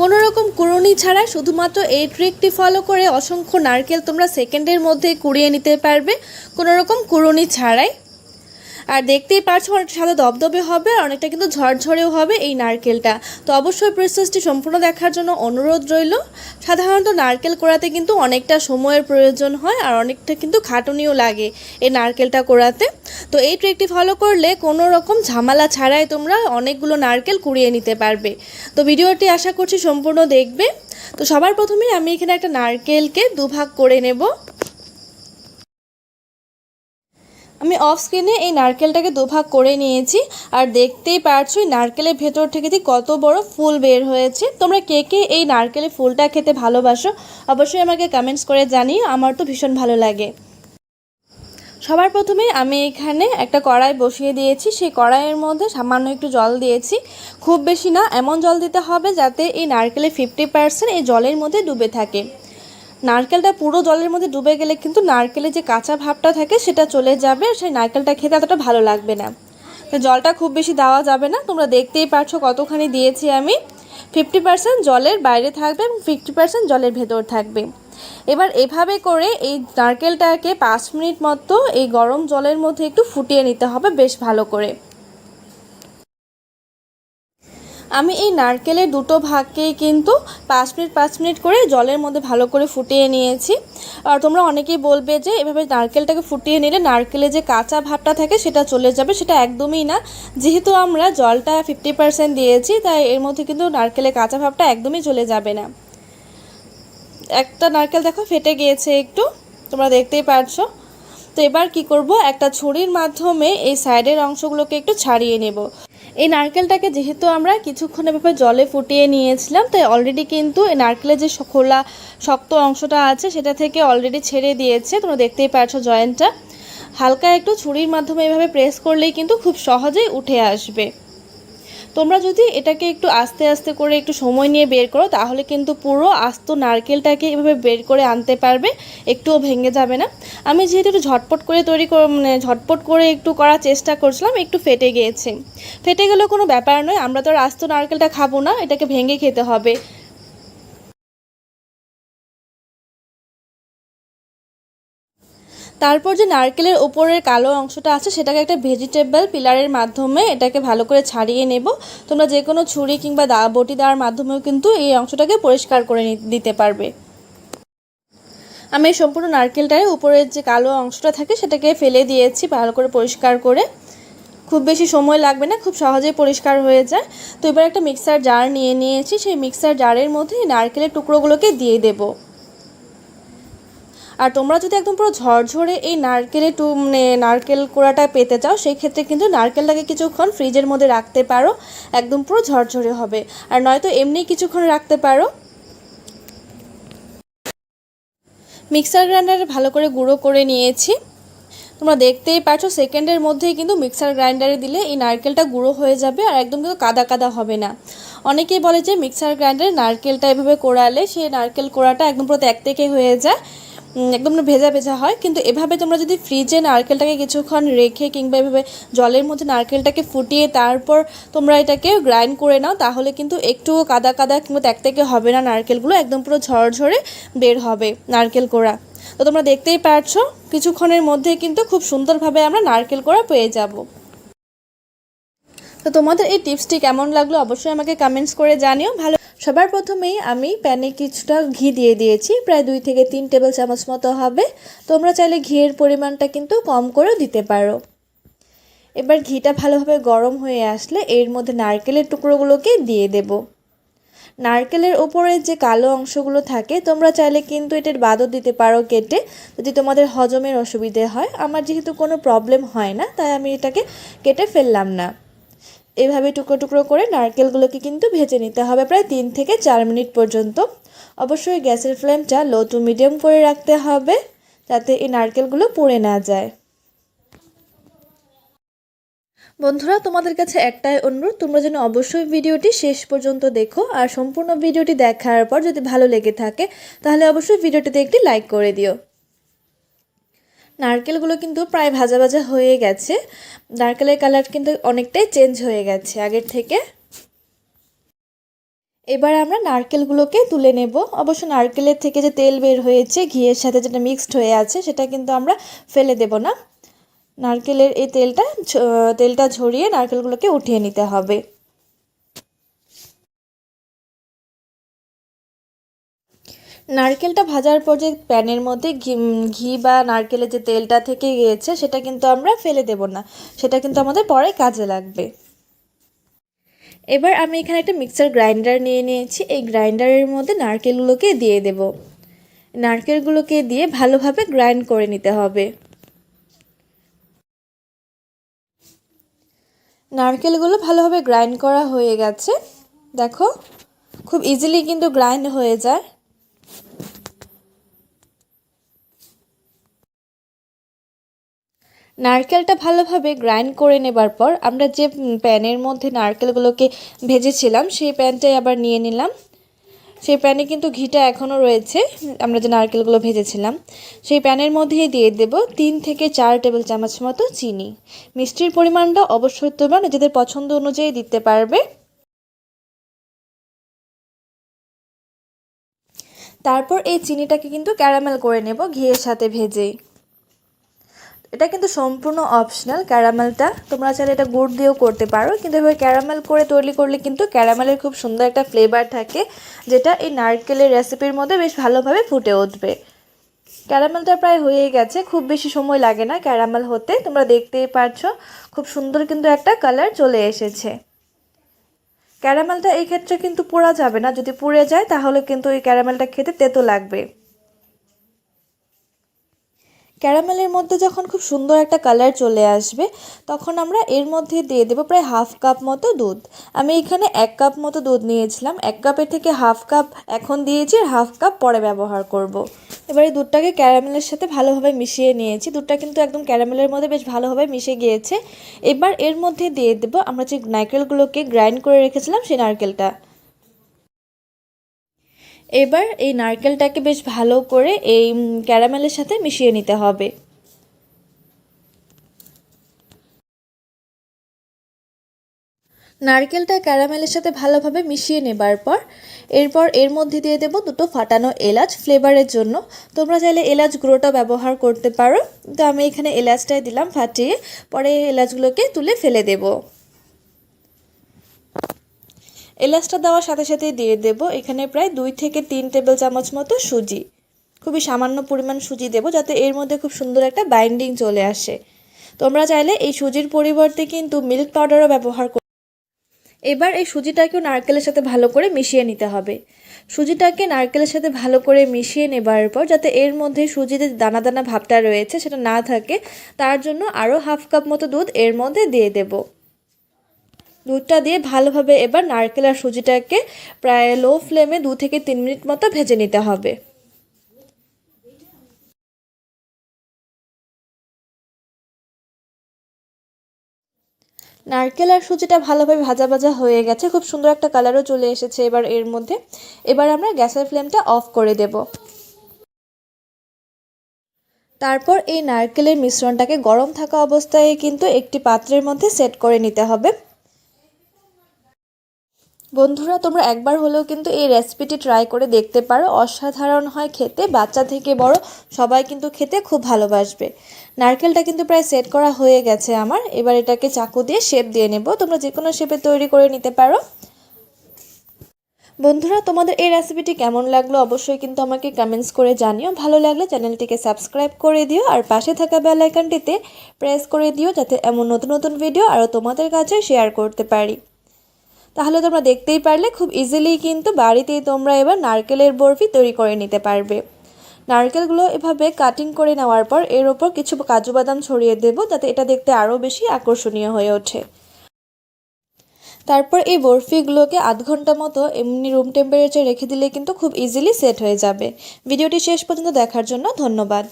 কোনো রকম কুড়ুনি ছাড়া শুধুমাত্র এই ট্রিকটি ফলো করে অসংখ্য নারকেল তোমরা সেকেন্ডের মধ্যে কুড়িয়ে নিতে পারবে। কোনো রকম কুড়ুনি ছাড়াই আর দেখতেই পারছ অনেকটা সাদা দবদবে হবে আর অনেকটা কিন্তু ঝরঝরেও হবে এই নারকেলটা। তো অবশ্যই প্রসেসটি সম্পূর্ণ দেখার জন্য অনুরোধ রইল। সাধারণত নারকেল কোড়াতে কিন্তু অনেকটা সময়ের প্রয়োজন হয় আর অনেকটা কিন্তু খাটুনিও লাগে এই নারকেলটা কোড়াতে। তো এই ট্রিকটি ফলো করলে কোনো রকম ঝামেলা ছাড়াই তোমরা অনেকগুলো নারকেল কুড়িয়ে নিতে পারবে। তো ভিডিওটি আশা করছি সম্পূর্ণ দেখবে। তো সবার প্রথমে আমি এখানে একটা নারকেলকে দুভাগ করে নেব। আমি অফ স্ক্রিনে এই নারকেলটাকে দুভাগ করে নিয়েছি, আর দেখতেই পারছ নারকেলের ভেতর থেকে কত বড় ফুল বের হয়েছে। তোমরা কে কে এই নারকেলের ফুলটা খেতে ভালোবাসো, অবশ্যই আমাকে কমেন্টস করে জানিয়ে আমার তো ভীষণ ভালো লাগে। সবার প্রথমে আমি এখানে একটা কড়াই বসিয়ে দিয়েছি, সেই কড়াইয়ের মধ্যে সামান্য একটু জল দিয়েছি। খুব বেশি না, এমন জল দিতে হবে যাতে এই নারকেলের ফিফটি পার্সেন্ট এই জলের মধ্যে ডুবে থাকে। নারকেলটা পুরো জলের মধ্যে ডুবে গেলে কিন্তু নারকেলের যে কাঁচা ভাবটা থাকে সেটা চলে যাবে আর সেই নারকেলটা খেতে এতটা ভালো লাগবে না। জলটা খুব বেশি দেওয়া যাবে না। তোমরা দেখতেই পারছ কতখানি দিয়েছি আমি। ফিফটি পার্সেন্ট জলের বাইরে থাকবে এবং ফিফটি পার্সেন্ট জলের ভেতর থাকবে। এবার এভাবে করে এই নারকেলটাকে পাঁচ মিনিট মতো এই গরম জলের মধ্যে একটু ফুটিয়ে নিতে হবে বেশ ভালো করে। আমি এই নারকেলের দুটো ভাগকেই কিন্তু পাঁচ মিনিট পাঁচ মিনিট করে জলের মধ্যে ভালো করে ফুটিয়ে নিয়েছি। আর তোমরা অনেকেই বলবে যে, এভাবে নারকেলটাকে ফুটিয়ে নিলে নারকেলের যে কাঁচা ভাবটা থাকে সেটা চলে যাবে, সেটা একদমই না। যেহেতু আমরা জলটা ফিফটি পার্সেন্ট দিয়েছি, তাই এর মধ্যে কিন্তু নারকেলের কাঁচা ভাবটা একদমই চলে যাবে না। একটা নারকেল দেখো ফেটে গিয়েছে একটু, তোমরা দেখতেই পারছ। তো এবার কি করব? একটা ছুরির মাধ্যমে এই সাইডের অংশগুলোকে একটু ছাড়িয়ে নেব। এই নারকেলটাকে যেহেতু আমরা কিছুক্ষণের এভাবে জলে ফুটিয়ে নিয়েছিলাম, তাই অলরেডি কিন্তু এই নারকেলের যে খোলা শক্ত অংশটা আছে, সেটা থেকে অলরেডি ছেড়ে দিয়েছে। তোমরা দেখতেই পারছ জয়েন্টটা। হালকা একটু ছুরির মাধ্যমে এভাবে প্রেস করলেই কিন্তু খুব সহজেই উঠে আসবে। তোমরা যদি এটাকে একটু আস্তে আস্তে করে একটু সময় নিয়ে বের করো, তাহলে কিন্তু পুরো আস্ত নারকেলটাকে এভাবে বের করে আনতে পারবে, একটুও ভেঙে যাবে না। আমি যেহেতু একটু ঝটপট করে তৈরি মানে ঝটপট করে একটু করার চেষ্টা করছিলাম, একটু ফেটে গিয়েছে। ফেটে গেলেও কোনো ব্যাপার নয়, আমরা তো আর আস্ত নারকেলটা খাব না, এটাকে ভেঙে খেতে হবে। তারপর যে নারকেলের ওপরের কালো অংশটা আছে, সেটাকে একটা ভেজিটেবল পিলারের মাধ্যমে এটাকে ভালো করে ছাড়িয়ে নেব। তোমরা যে কোনো ছুরি কিংবা দা, বটি দেওয়ার মাধ্যমেও কিন্তু এই অংশটাকে পরিষ্কার করে দিতে পারবে। আমি এই সম্পূর্ণ নারকেলটায় উপরের যে কালো অংশটা থাকে, সেটাকে ফেলে দিয়েছি ভালো করে পরিষ্কার করে। খুব বেশি সময় লাগবে না, খুব সহজেই পরিষ্কার হয়ে যায়। তো এবার একটা মিক্সার জার নিয়ে নিয়েছি, সেই মিক্সার জারের মধ্যে নারকেলের টুকরোগুলোকে দিয়ে দেবো। আর তোমরা যদি একদম পুরো ঝরঝরে এই নারকেলের টু মানে নারকেল কোড়াটা পেতে চাও সেই ক্ষেত্রে কিন্তু নারকেলটাকে কিছুক্ষণ ফ্রিজের মধ্যে রাখতে পারো। একদম পুরো ঝরঝরে হবে। আর নয়তো এমনি কিছুক্ষণ রাখতে পারো। মিক্সার গ্রাইন্ডারে ভালো করে গুঁড়ো করে নিয়েছি। তোমরা দেখতেই পাচ্ছ সেকেন্ডের মধ্যেই কিন্তু মিক্সার গ্রাইন্ডারে দিলে এই নারকেলটা গুঁড়ো হয়ে যাবে আর একদম কিন্তু কাদা কাদা হবে না। অনেকেই বলে যে মিক্সার গ্রাইন্ডারে নারকেলটা এভাবে কোড়ালে সেই নারকেল কোড়াটা একদম পুরো ত্যাক থেকে হয়ে যায়। একদম ভেজা ভেজা হয়, কিন্তু এভাবে তোমরা যদি ফ্রিজে নারকেলটাকে কিছুক্ষণ রেখে কিংবা এভাবে জলের মধ্যে নারকেলটাকে ফুটিয়ে তারপর তোমরা এটাকে গ্রাইন্ড করে নাও, তাহলে কিন্তু একটুও কাদা কাদা কিংবা ত্যাক থেকে হবে না নারকেলগুলো, একদম পুরো ঝরঝরে বের হবে নারকেল কোড়া। তো তোমরা দেখতেই পারছ কিছুক্ষণের মধ্যে কিন্তু খুব সুন্দরভাবে আমরা নারকেল কোড়া পেয়ে যাব। তো তোমাদের এই টিপসটি কেমন লাগল অবশ্যই আমাকে কমেন্টস করে জানিও, ভালো সবার প্রথমেই আমি প্যানে কিছুটা ঘি দিয়ে দিয়েছি, প্রায় দুই থেকে তিন টেবিল চামচ মতো হবে। তোমরা চাইলে ঘিয়ের পরিমাণটা কিন্তু কম করেও দিতে পারো। এবার ঘিটা ভালোভাবে গরম হয়ে আসলে এর মধ্যে নারকেলের টুকরোগুলোকে দিয়ে দেব। নারকেলের ওপরে যে কালো অংশগুলো থাকে, তোমরা চাইলে কিন্তু এটার বাদও দিতে পারো কেটে, যদি তোমাদের হজমের অসুবিধে হয়। আমার যেহেতু কোনো প্রবলেম হয় না, তাই আমি এটাকে কেটে ফেললাম না। এভাবে টুকরো টুকরো করে নারকেলগুলোকে কিন্তু ভেজে নিতে হবে প্রায় তিন থেকে চার মিনিট পর্যন্ত। অবশ্যই গ্যাসের ফ্লেমটা লো টু মিডিয়াম করে রাখতে হবে যাতে এই নারকেলগুলো পুড়ে না যায়। বন্ধুরা, তোমাদের কাছে একটাই অনুরোধ, তোমরা যেন অবশ্যই ভিডিওটি শেষ পর্যন্ত দেখো আর সম্পূর্ণ ভিডিওটি দেখার পর যদি ভালো লেগে থাকে, তাহলে অবশ্যই ভিডিওটিতে একটি লাইক করে দিও। নারকেলগুলো কিন্তু প্রায় ভাজা ভাজা হয়ে গেছে। নারকেলের কালার কিন্তু অনেকটাই চেঞ্জ হয়ে গেছে আগের থেকে। এবার আমরা নারকেলগুলোকে তুলে নেব। অবশ্য নারকেলের থেকে যে তেল বের হয়েছে, ঘিয়ের সাথে যেটা মিক্সড হয়ে আছে, সেটা কিন্তু আমরা ফেলে দেব না। নারকেলের এই তেলটা তেলটা ঝরিয়ে নারকেলগুলোকে উঠিয়ে নিতে হবে। নারকেলটা ভাজার পর যে প্যানের মধ্যে ঘি বা নারকেলের যে তেলটা থেকে গিয়েছে, সেটা কিন্তু আমরা ফেলে দেব না। সেটা কিন্তু আমাদের পরে কাজে লাগবে। এবার আমি এখানে একটা মিক্সার গ্রাইন্ডার নিয়ে নিয়েছি। এই গ্রাইন্ডারের মধ্যে নারকেলগুলোকে দিয়ে দেব। নারকেলগুলোকে দিয়ে ভালোভাবে গ্রাইন্ড করে নিতে হবে। নারকেলগুলো ভালোভাবে গ্রাইন্ড করা হয়ে গেছে। দেখো, খুব ইজিলি কিন্তু গ্রাইন্ড হয়ে যায়। নারকেলটা ভালোভাবে গ্রাইন্ড করে নেবার পর আমরা যে প্যানের মধ্যে নারকেলগুলোকে ভেজেছিলাম, সেই প্যানটাই আবার নিয়ে নিলাম। সেই প্যানে কিন্তু ঘিটা এখনও রয়েছে, আমরা যে নারকেলগুলো ভেজেছিলাম। সেই প্যানের মধ্যেই দিয়ে দেব তিন থেকে চার টেবিল চামচ মতো চিনি। মিষ্টির পরিমাণটা অবশ্যই তোমরা নিজেদের পছন্দ অনুযায়ী দিতে পারবে। তারপর এই চিনিটাকে কিন্তু ক্যারামেল করে নেব ঘিয়ের সাথে ভেজেই এটা কিন্তু সম্পূর্ণ অপশনাল ক্যারামেলটা। তোমরা চাইলে এটা গুড় দিয়েও করতে পারো, কিন্তু এভাবে ক্যারামেল করে তৈরি করলে কিন্তু ক্যারামেলের খুব সুন্দর একটা ফ্লেভার থাকে, যেটা এই নারকেলের রেসিপির মধ্যে বেশ ভালোভাবে ফুটে উঠবে। ক্যারামেলটা প্রায় হয়ে গেছে, খুব বেশি সময় লাগে না ক্যারামেল হতে, তোমরা দেখতেই পারছ, খুব সুন্দর কিন্তু একটা কালার চলে এসেছে। ক্যারামেলটা এই ক্ষেত্রে কিন্তু পোড়া যাবে না। যদি পুড়ে যায়, তাহলে কিন্তু এই ক্যারামেলটা খেতে তেতো লাগবে। ক্যারামেলের মধ্যে যখন খুব সুন্দর একটা কালার চলে আসবে, তখন আমরা এর মধ্যে দিয়ে দেবো প্রায় হাফ কাপ মতো দুধ। আমি এখানে এক কাপ মতো দুধ নিয়েছিলাম। এক কাপের থেকে হাফ কাপ এখন দিয়েছি আর হাফ কাপ পরে ব্যবহার করব। এবারে দুধটাকে ক্যারামেলের সাথে ভালোভাবে মিশিয়ে নিয়েছি। দুধটা কিন্তু একদম ক্যারামেলের মধ্যে বেশ ভালোভাবে মিশে গিয়েছে। এবার এর মধ্যে দিয়ে দেব আমরা যে নারকেলগুলোকে গ্রাইন্ড করে রেখেছিলাম সেই নারকেলটা। এবার এই নারকেলটাকে বেশ ভালো করে এই ক্যারামেলের সাথে মিশিয়ে নিতে হবে। নারকেলটা ক্যারামেলের সাথে ভালোভাবে মিশিয়ে নেবার পর, এরপর এর মধ্যে দিয়ে দেব দুটো ফাটানো এলাচ ফ্লেভারের জন্য। তোমরা চাইলে এলাচ গুঁড়োটা ব্যবহার করতে পারো। তো আমি এখানে এলাচটাই দিলাম ফাটিয়ে, পরে এলাচগুলোকে তুলে ফেলে দেবো। এলাচটা দেওয়ার সাথে সাথে দিয়ে দেব এখানে প্রায় দুই থেকে তিন টেবিল চামচ মতো সুজি। খুবই সামান্য পরিমাণ সুজি দেব যাতে এর মধ্যে খুব সুন্দর একটা বাইন্ডিং চলে আসে। তোমরা চাইলে এই সুজির পরিবর্তে কিন্তু মিল্ক পাউডারও ব্যবহার এবার এই সুজিটাকেও নারকেলের সাথে ভালো করে মিশিয়ে নিতে হবে। সুজিটাকে নারকেলের সাথে ভালো করে মিশিয়ে নেবার পর যাতে এর মধ্যে সুজিতে দানা দানা ভাবটা রয়েছে সেটা না থাকে, তার জন্য আরও হাফ কাপ মতো দুধ এর মধ্যে দিয়ে দেবো। দুধটা দিয়ে ভালোভাবে এবার নারকেল আর সুজিটাকে প্রায় লো ফ্লেমে দু থেকে তিন মিনিট মতো ভেজে নিতে হবে। নারকেল আর সুজিটা ভালোভাবে ভাজা ভাজা হয়ে গেছে। খুব সুন্দর একটা কালারও চলে এসেছে এবার এর মধ্যে। এবার আমরা গ্যাসের ফ্লেমটা অফ করে দেব। তারপর এই নারকেলের মিশ্রণটাকে গরম থাকা অবস্থায় কিন্তু একটি পাত্রের মধ্যে সেট করে নিতে হবে। বন্ধুরা, তোমরা একবার হলেও কিন্তু এই রেসিপিটি ট্রাই করে দেখতে পারো। অসাধারণ হয় খেতে, বাচ্চা থেকে বড় সবাই কিন্তু খেতে খুব ভালোবাসবে। নারকেলটা কিন্তু প্রায় সেট করা হয়ে গেছে আমার। এবার এটাকে চাকু দিয়ে শেপ দিয়ে নেব। তোমরা যে কোনো শেপে তৈরি করে নিতে পারো। বন্ধুরা, তোমাদের এই রেসিপিটি কেমন লাগল অবশ্যই কিন্তু আমাকে কমেন্টস করে জানিও। ভালো লাগলে চ্যানেলটিকে সাবস্ক্রাইব করে দিও আর পাশে থাকা বেল আইকনটিতে প্রেস করে দিও যাতে এমন নতুন নতুন ভিডিও আরও তোমাদের কাছে শেয়ার করতে পারি। তাহলে তোমরা দেখতেই পারলে খুব ইজিলি কিন্তু বাড়িতেই তোমরা এবার নারকেলের বরফি তৈরি করে নিতে পারবে। নারকেলগুলো এভাবে কাটিং করে নেওয়ার পর এর ওপর কিছু কাজু বাদাম ছড়িয়ে দেবো যাতে এটা দেখতে আরও বেশি আকর্ষণীয় হয়ে ওঠে। তারপর এই বরফিগুলোকে আধ ঘণ্টা মতো এমনি রুম টেম্পারেচার রেখে দিলে কিন্তু খুব ইজিলি সেট হয়ে যাবে। ভিডিওটি শেষ পর্যন্ত দেখার জন্য ধন্যবাদ।